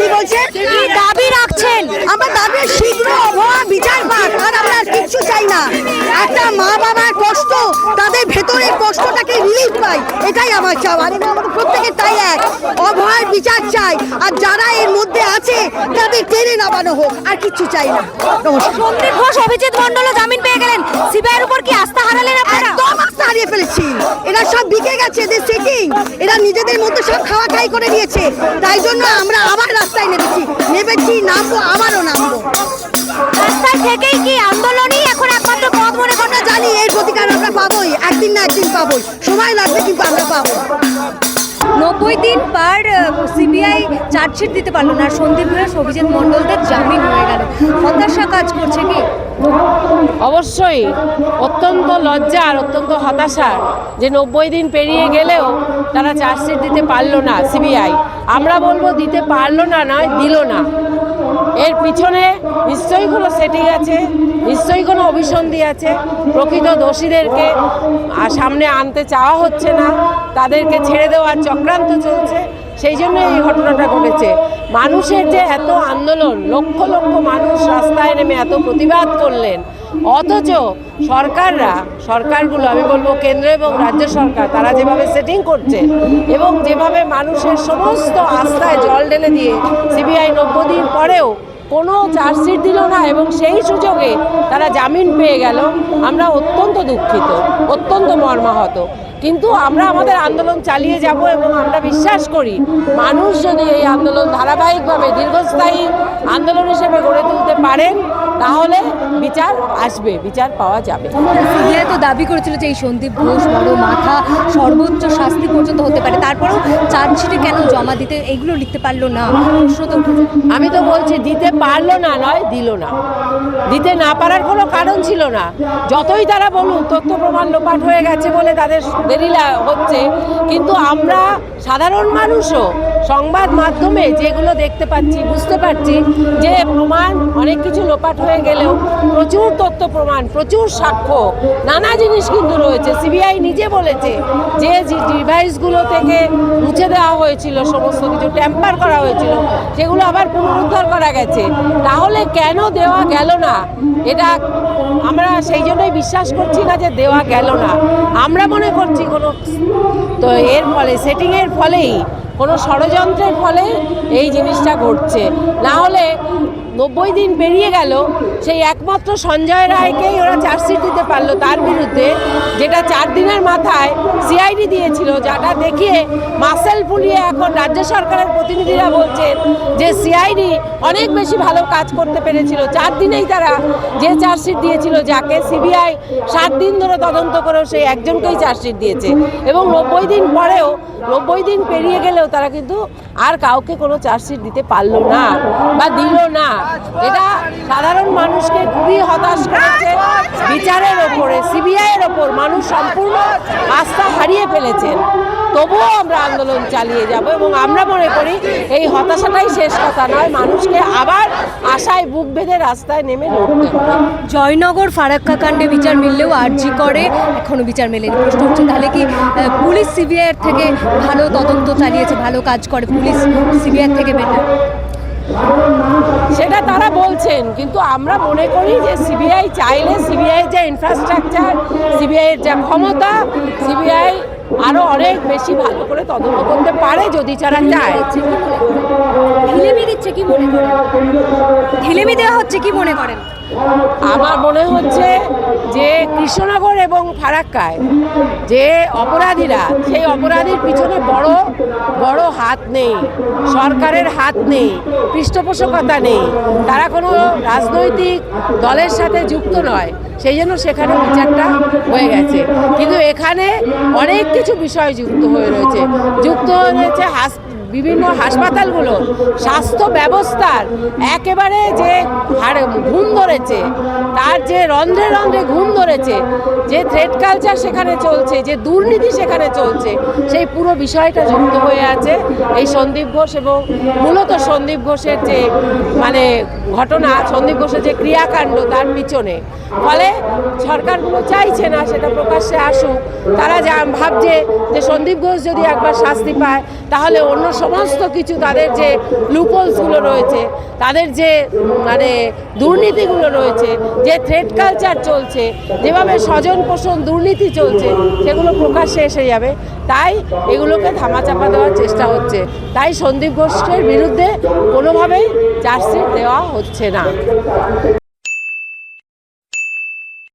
কি বলছে? কি দাবি রাখছেন? আমার দাবি শীঘ্র অভয়া বিচার পাক, আর আমরা কিচ্ছু চাই না। একটা মা বাবার কষ্ট, তাদের ভেতরের কষ্টটাকে রিলিফ পাই, এটাই আমার চাওয়া। এটা আমাদের প্রত্যেকের তাই এক। অভয়ার বিচার চাই, আর যারা এর মধ্যে আছে, তাদের টেনে নামানো হোক, আর কিচ্ছু চাই না। সন্দীপ ঘোষ, অভিজিৎ মন্ডলও জামিন পেয়ে গেলেন। সিবিআইয়ের উপর কি আস্থা হারালেন আপনারা? হারিয়ে ফেলেছি। এরা সব বিকে গেছে এদের সেটিং এরা নিজেদের মধ্যে সব খাওয়া খাই করে দিয়েছে। তাই জন্য আমরা আবার রাস্তায় নেমেছি। নেমেছি নামবো আবারও নামবো। রাস্তায় থেকেই কি আন্দোলনই এখন একমাত্র পথ মনে আমরা জানি এর প্রতিকার আমরা পাবোই একদিন না একদিন পাবোই। সময় লাগবে কিন্তু আমরা পাবো। নব্বই দিন পার সিবিআই চার্জশিট দিতে পারল না। সন্দীপ ঘোষ, অভিজিৎ মন্ডলদের জামিন হয়ে গেল। হতাশা কাজ করছে কি? অবশ্যই, অত্যন্ত লজ্জা আর অত্যন্ত হতাশার যে নব্বই দিন পেরিয়ে গেলেও তারা চার্জশিট দিতে পারল না সিবিআই। আমরা বলব দিতে পারল না নয়, দিল না। এর পিছনে নিশ্চয়ই কোনো সেটিং আছে, নিশ্চয়ই কোনো অভিসন্ধি আছে। প্রকৃত দোষীদেরকে সামনে আনতে চাওয়া হচ্ছে না, তাদেরকে ছেড়ে দেওয়ার চক্রান্ত চলছে, সেই জন্য এই ঘটনাটা ঘটেছে। মানুষের যে এত আন্দোলন, লক্ষ লক্ষ মানুষ রাস্তায় নেমে এত প্রতিবাদ করলেন, অথচ সরকাররা, সরকারগুলো, আমি বলব কেন্দ্র এবং রাজ্য সরকার, তারা যেভাবে সেটিং করছে এবং যেভাবে মানুষের সমস্ত আস্থায় জল ঢেলে দিয়ে সিবিআই নব্বই দিন পরেও কোনো চার্জশিট দিল না এবং সেই সুযোগে তারা জামিন পেয়ে গেল, আমরা অত্যন্ত দুঃখিত, অত্যন্ত মর্মাহত। কিন্তু আমরা আমাদের আন্দোলন চালিয়ে যাব এবং আমরা বিশ্বাস করি মানুষ যদি এই আন্দোলন ধারাবাহিকভাবে দীর্ঘস্থায়ী আন্দোলন হিসেবে গড়ে তুলতে পারেন তাহলে বিচার আসবে বিচার পাওয়া যাবে। সিবিআই তো দাবি করেছিল যে এই সন্দীপ ঘোষ বড় মাথা সর্বোচ্চ শাস্তি পর্যন্ত হতে পারে। তারপরেও চার্জশিটে কেন জমা দিতে এইগুলো লিখতে পারল না। আমি তো বলছি দিতে পারল না নয় দিল না। দিতে না পারার কোনো কারণ ছিল না। যতই তারা বলুন তথ্য প্রমাণ লোপাট হয়ে গেছে বলে তাদের দেরি হচ্ছে। কিন্তু আমরা সাধারণ মানুষও সংবাদ মাধ্যমে যেগুলো দেখতে পাচ্ছি বুঝতে পারছি যে প্রমাণ অনেক কিছু লোপাট হয়ে গেলেও প্রচুর তথ্য প্রমাণ, প্রচুর সাক্ষ্য, নানা জিনিস কিন্তু রয়েছে। সিবিআই নিজে বলেছে যে ডিভাইসগুলো থেকে মুছে দেওয়া হয়েছিল, সমস্ত কিছু ট্যাম্পার করা হয়েছিল, সেগুলো আবার পুনরুদ্ধার করা গেছে। তাহলে কেন দেওয়া গেল না? এটা আমরা সেই জন্যই বিশ্বাস করছি না যে দেওয়া গেল না। আমরা মনে করছি কোনো তো এর ফলে সেটিংয়ের ফলেই, কোনো ষড়যন্ত্রের ফলে এই জিনিসটা ঘটছে। না হলে নব্বই দিন পেরিয়ে গেল, সেই একমাত্র সঞ্জয় রায়কেই ওরা চার্জশিট দিতে পারল তার বিরুদ্ধে, যেটা চার দিনের মাথায় সিআইডি দিয়েছিল, যাটা দেখিয়ে মাসেল ফুলিয়ে এখন রাজ্য সরকারের প্রতিনিধিরা বলছেন যে সিআইডি অনেক বেশি ভালো কাজ করতে পেরেছিল। চার দিনেই তারা যে চার্জশিট দিয়েছিল যাকে সিবিআই সাত দিন ধরে তদন্ত করেও সেই একজনকেই চার্জশিট দিয়েছে। এবং নব্বই দিন পরেও, নব্বই দিন পেরিয়ে গেলেও তারা কিন্তু আর কাউকে কোনো চার্জশিট দিতে পারল না বা দিল না। এটা সাধারণ মানুষকে খুবই হতাশ করেছে। বিচারের ওপরে, সিবিআইয়ের ওপর মানুষ সম্পূর্ণ আস্থা হারিয়ে ফেলেছেন। তবুও আমরা আন্দোলন চালিয়ে যাব এবং আমরা মনে করি এই হতাশাটাই শেষ কথা নয়, মানুষকে আবার আশায় বুক বেঁধে রাস্তায় নেমে জয়নগর ফারাক্কা কাণ্ডে বিচার মিললেও আর্জি করে, এখনও বিচার মেলেনি। প্রশ্ন হচ্ছে, তাহলে কি পুলিশ সিবিআইয়ের থেকে ভালো তদন্ত চালিয়েছে, ভালো কাজ করে, পুলিশ সিবিআই থেকে বেটার? সেটা তারা বলছেন, কিন্তু আমরা মনে করি যে সিবিআই চাইলে সিবিআই যে ইনফ্রাস্ট্রাকচার সিবিআইয়ের যা ক্ষমতা, সিবিআই আরও অনেক বেশি ভালো করে তদন্ত করতে পারে যদি তারা চায়। ঢিলেমি দিচ্ছে কি মনে করেন? ঢিলেমি দেওয়া হচ্ছে কি মনে করেন? আমার মনে হচ্ছে যে কৃষ্ণনগর এবং ফারাক্কায় যে অপরাধীরা, সেই অপরাধীর পিছনে বড় বড় হাত নেই, সরকারের হাত নেই, পৃষ্ঠপোষকতা নেই। তারা কোনো রাজনৈতিক দলের সাথে যুক্ত নয়। সেই জন্য সেখানে বিচারটা হয়ে গেছে। কিন্তু এখানে অনেক কিছু বিষয় যুক্ত হয়ে রয়েছে। যুক্ত হয়ে রয়েছে হাস বিভিন্ন হাসপাতালগুলো, স্বাস্থ্য ব্যবস্থার একেবারে যে হাড়ে ঘুম ধরেছে, তার যে রন্ধ্রে রন্ধ্রে ঘুম ধরেছে, যে থ্রেড কালচার সেখানে চলছে, যে দুর্নীতি সেখানে চলছে, সেই পুরো বিষয়টা যুক্ত হয়ে আছে। এই সন্দীপ ঘোষ এবং মূলত সন্দীপ ঘোষের যে মানে ঘটনা, সন্দীপ ঘোষের যে ক্রিয়াকাণ্ড তার পিছনে। ফলে সরকারগুলো চাইছে না সেটা প্রকাশ্যে আসুক। তারা যা ভাবছে যে সন্দীপ ঘোষ যদি একবার শাস্তি পায়, তাহলে অন্য সমস্ত কিছু তাদের যে লুপলসগুলো রয়েছে, তাদের যে মানে দুর্নীতিগুলো রয়েছে, যে থ্রেড কালচার চলছে, যেভাবে স্বজন পোষণ দুর্নীতি চলছে, সেগুলো প্রকাশ্যে এসে যাবে। তাই এগুলোকে ধামাচাপা দেওয়ার চেষ্টা হচ্ছে। তাই সন্দীপ ঘোষের বিরুদ্ধে কোনোভাবেই চার্জশিট দেওয়া হচ্ছে না।